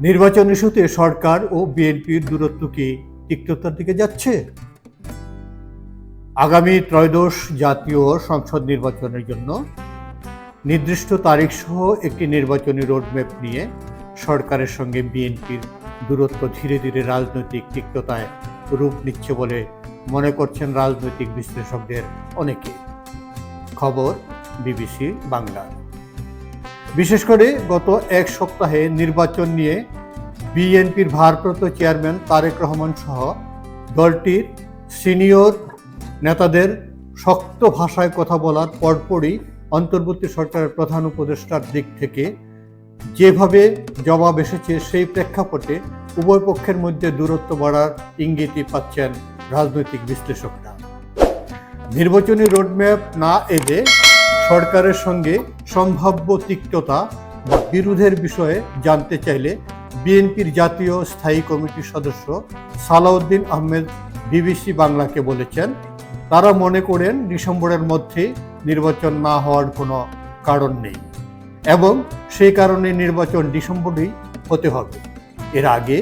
নির্বাচন ইস্যুতে সরকার ও বিএনপির দূরত্ব কি তিক্ততার দিকে যাচ্ছে? আগামী ত্রয়োদশ জাতীয় সংসদ নির্বাচনের জন্য নির্দিষ্ট তারিখ সহ একটি নির্বাচনী রোডম্যাপ নিয়ে সরকারের সঙ্গে বিএনপির দূরত্ব ধীরে ধীরে রাজনৈতিক তিক্ততায় রূপ নিচ্ছে বলে মনে করছেন রাজনৈতিক বিশ্লেষকদের অনেকে। খবর বিবিসি বাংলা। বিশেষ করে গত এক সপ্তাহে নির্বাচন নিয়ে বিএনপির ভারপ্রাপ্ত চেয়ারম্যান তারেক রহমান সহ দলটির সিনিয়র নেতাদের শক্ত ভাষায় কথা বলার পরপরই অন্তর্বর্তী সরকারের প্রধান উপদেষ্টার দিক থেকে যেভাবে জবাব এসেছে সেই প্রেক্ষাপটে উভয় পক্ষের মধ্যে দূরত্ব বাড়ার ইঙ্গিতই পাচ্ছেন রাজনৈতিক বিশ্লেষকরা। নির্বাচনী রোডম্যাপ না এলে সরকারের সঙ্গে সম্ভাব্য তিক্ততা বা বিরোধের বিষয়ে জানতে চাইলে বিএনপির জাতীয় স্থায়ী কমিটির সদস্য সালাউদ্দিন আহমেদ বিবিসি বাংলাকে বলেছেন, তারা মনে করেন ডিসেম্বরের মধ্যে নির্বাচন না হওয়ার কোনো কারণ নেই এবং সেই কারণে নির্বাচন ডিসেম্বরেই হতে হবে। এর আগে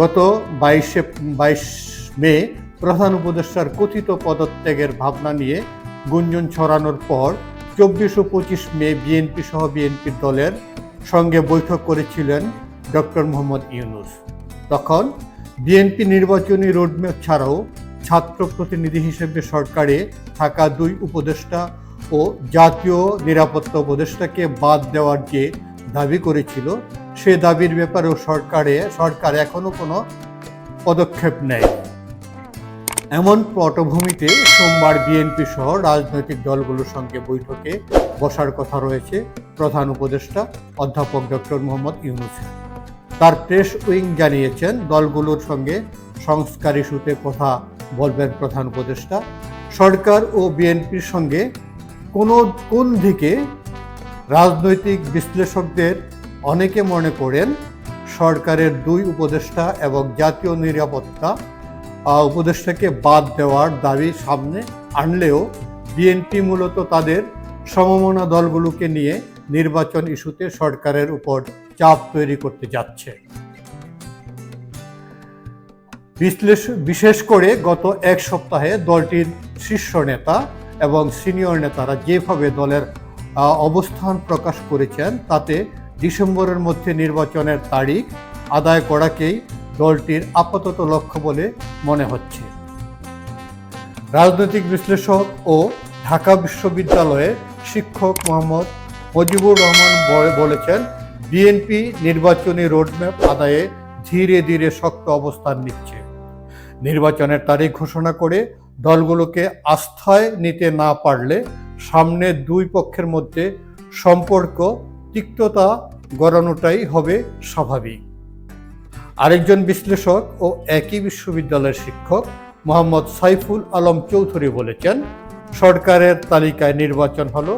গত বাইশে, বাইশ মে প্রধান উপদেষ্টার কথিত পদত্যাগের ভাবনা নিয়ে গুঞ্জন ছড়ানোর পর চব্বিশ ও পঁচিশ মে বিএনপি সহ বিএনপির দলের সঙ্গে বৈঠক করেছিলেন ডক্টর মোহাম্মদ ইউনুস। তখন বিএনপি নির্বাচনী রোডম্যাপ ছাড়াও ছাত্র প্রতিনিধি হিসেবে সরকারে থাকা দুই উপদেষ্টা ও জাতীয় নিরাপত্তা উপদেষ্টাকে বাদ দেওয়ার যে দাবি করেছিল, সে দাবির ব্যাপারেও সরকারে সরকার এখনও কোনো পদক্ষেপ নেয় এমন পটভূমিতে সোমবার বিএনপি সহ রাজনৈতিক দলগুলোর সঙ্গে বৈঠকে বসার কথা রয়েছে প্রধান উপদেষ্টা অধ্যাপক ডক্টর মোহাম্মদ ইউনুস। তার প্রেস উইং জানিয়েছেন, দলগুলোর সঙ্গে সংস্কার ইস্যুতে কথা বলবেন প্রধান উপদেষ্টা। সরকার ও বিএনপির সঙ্গে কোনো, কোন দিকে রাজনৈতিক বিশ্লেষকদের অনেকে মনে করেন, সরকারের দুই উপদেষ্টা এবং জাতীয় নিরাপত্তা উপদেষ্টাকে বাদ দেওয়ার দাবি সামনে আনলেও বিএনপি মূলত তাদের সমমনা দলগুলোকে নিয়ে নির্বাচন ইস্যুতে সরকারের উপর চাপ তৈরি করতে যাচ্ছে। বিশেষ করে গত এক সপ্তাহে দলটির শীর্ষ নেতা এবং সিনিয়র নেতারা যেভাবে দলের অবস্থান প্রকাশ করেছেন, তাতে ডিসেম্বরের মধ্যে নির্বাচনের তারিখ আদায় করাকেই দলটির আপাতত লক্ষ্য বলে মনে হচ্ছে। রাজনৈতিক বিশ্লেষক ও ঢাকা বিশ্ববিদ্যালয়ের শিক্ষক মোহাম্মদ মজিবুর রহমান বলে- বলেছেন, বিএনপি নির্বাচনী রোডম্যাপ আদায়ে ধীরে ধীরে শক্ত অবস্থান নিচ্ছে। নির্বাচনের তারিখ ঘোষণা করে দলগুলোকে আস্থায় নিতে না পারলে সামনে দুই পক্ষের মধ্যে সম্পর্ক তিক্ততা গড়ানোটাই হবে স্বাভাবিক। আরেকজন বিশ্লেষক ও একই বিশ্ববিদ্যালয়ের শিক্ষক মোহাম্মদ সাইফুল আলম চৌধুরী বলেছেন, সরকারের তালিকায় নির্বাচন হল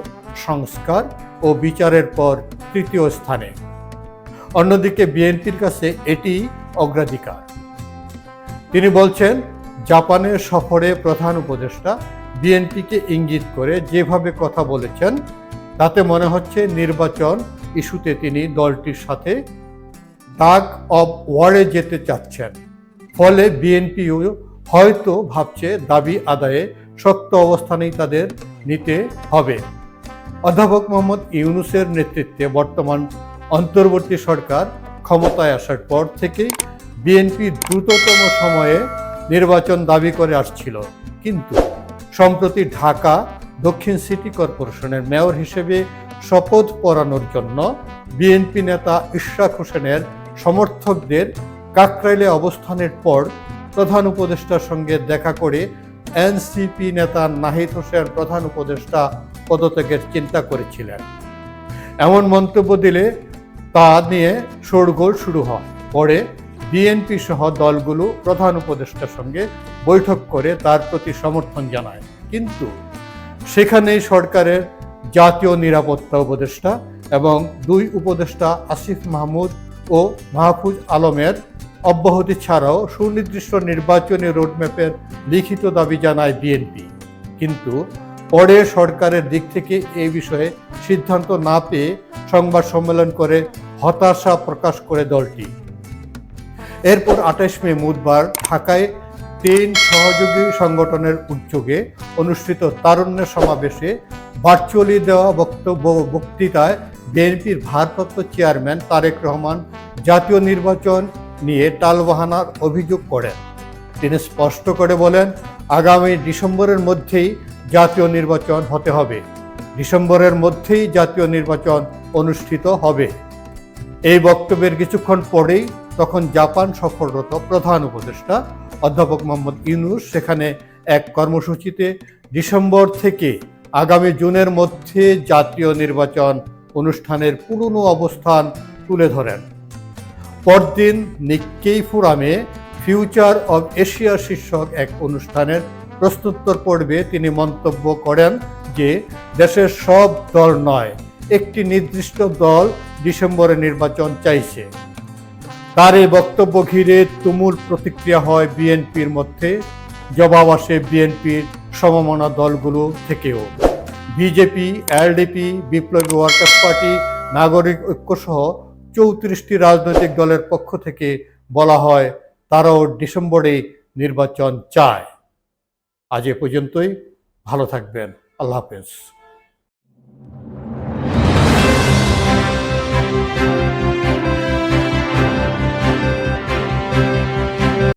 সংস্কার ও বিচারের পর তৃতীয় স্থানে। অন্যদিকে বিএনপির কাছে এটি অগ্রাধিকার। তিনি বলছেন, জাপানের সফরে প্রধান উপদেষ্টা বিএনপিকে ইঙ্গিত করে যেভাবে কথা বলেছেন, তাতে মনে হচ্ছে নির্বাচন ইস্যুতে তিনি দলটির সাথে টাগ অব ওয়ারে যেতে চাচ্ছেন। ফলে বিএনপিও হয়তো ভাবছে দাবি আদায়ে শক্ত অবস্থানেই তাদের নিতে হবে। অধ্যাপক মোহাম্মদ ইউনুসের নেতৃত্বে বর্তমান অন্তর্বর্তী সরকার ক্ষমতায় আসার পর থেকেই বিএনপি দ্রুততম সময়ে নির্বাচন দাবি করে আসছিল। কিন্তু সম্প্রতি ঢাকা দক্ষিণ সিটি কর্পোরেশনের মেয়র হিসেবে শপথ পড়ানোর জন্য বিএনপি নেতা ইশরাক হোসেনের সমর্থকদের কাকরাইলে অবস্থানের পর প্রধান উপদেষ্টার সঙ্গে দেখা করে এনসিপি নেতা নাহিদ হোসেন প্রধান উপদেষ্টা পদত্যাগের চিন্তা করেছিলেন। এমন মন্তব্য দিলে তা নিয়ে শোরগোল শুরু হয়। পরে বিএনপি সহ দলগুলো প্রধান উপদেষ্টার সঙ্গে বৈঠক করে তার প্রতি সমর্থন জানায়। কিন্তু সেখানেই সরকারের জাতীয় নিরাপত্তা উপদেষ্টা এবং দুই উপদেষ্টা আসিফ মাহমুদ ও মাহফুজ আলমের অব্যাহতি ছাড়াও সুনির্দিষ্ট নির্বাচনী রোডম্যাপের লিখিত দাবি জানায় বিএনপি। কিন্তু পরে সরকারের দিক থেকে এ বিষয়ে সিদ্ধান্ত না পেয়ে সংবাদ সম্মেলন করে হতাশা প্রকাশ করে দলটি। এরপর আঠাশ মে বুধবার ঢাকায় তিন সহযোগী সংগঠনের উদ্যোগে অনুষ্ঠিত তারুণ্য সমাবেশে ভার্চুয়ালি দেওয়া বক্তব্য বক্তৃতায় বিএনপির ভারপ্রাপ্ত চেয়ারম্যান তারেক রহমান জাতীয় নির্বাচন নিয়ে টালবাহানার অভিযোগ করেন। তিনি স্পষ্ট করে বলেন, আগামী ডিসেম্বরের মধ্যেই জাতীয় নির্বাচন হতে হবে। ডিসেম্বরের মধ্যেই জাতীয় নির্বাচন অনুষ্ঠিত হবে। এই বক্তব্যের কিছুক্ষণ পরেই তখন জাপান সফররত প্রধান উপদেষ্টা অধ্যাপক মোহাম্মদ ইউনুস, সেখানে এক কর্মসূচিতে ডিসেম্বর থেকে আগামী জুনের মধ্যে জাতীয় নির্বাচন অনুষ্ঠানের পুরনো অবস্থান তুলে ধরেন। পরদিন নিক্কেই ফোরামে ফিউচার অব এশিয়া শীর্ষক এক অনুষ্ঠানের প্রশ্নোত্তর পর্বে তিনি মন্তব্য করেন যে, দেশের সব দল নয়, একটি নির্দিষ্ট দল ডিসেম্বরে নির্বাচন চাইছে। তার এই বক্তব্য ঘিরে তুমুল প্রতিক্রিয়া হয় বিএনপির মধ্যে। জবাব আসে বিএনপির সমমনা দলগুলো থেকেও। বিজেপি, এলডিপি, বিপ্লবী ওয়ার্কার্স পার্টি, নাগরিক ঐক্য সহ চৌত্রিশটি রাজনৈতিক দলের পক্ষ থেকে বলা হয় তারাও ডিসেম্বরে নির্বাচন চায়। আজ এ পর্যন্তই। ভালো থাকবেন। আল্লাহ হাফেজ।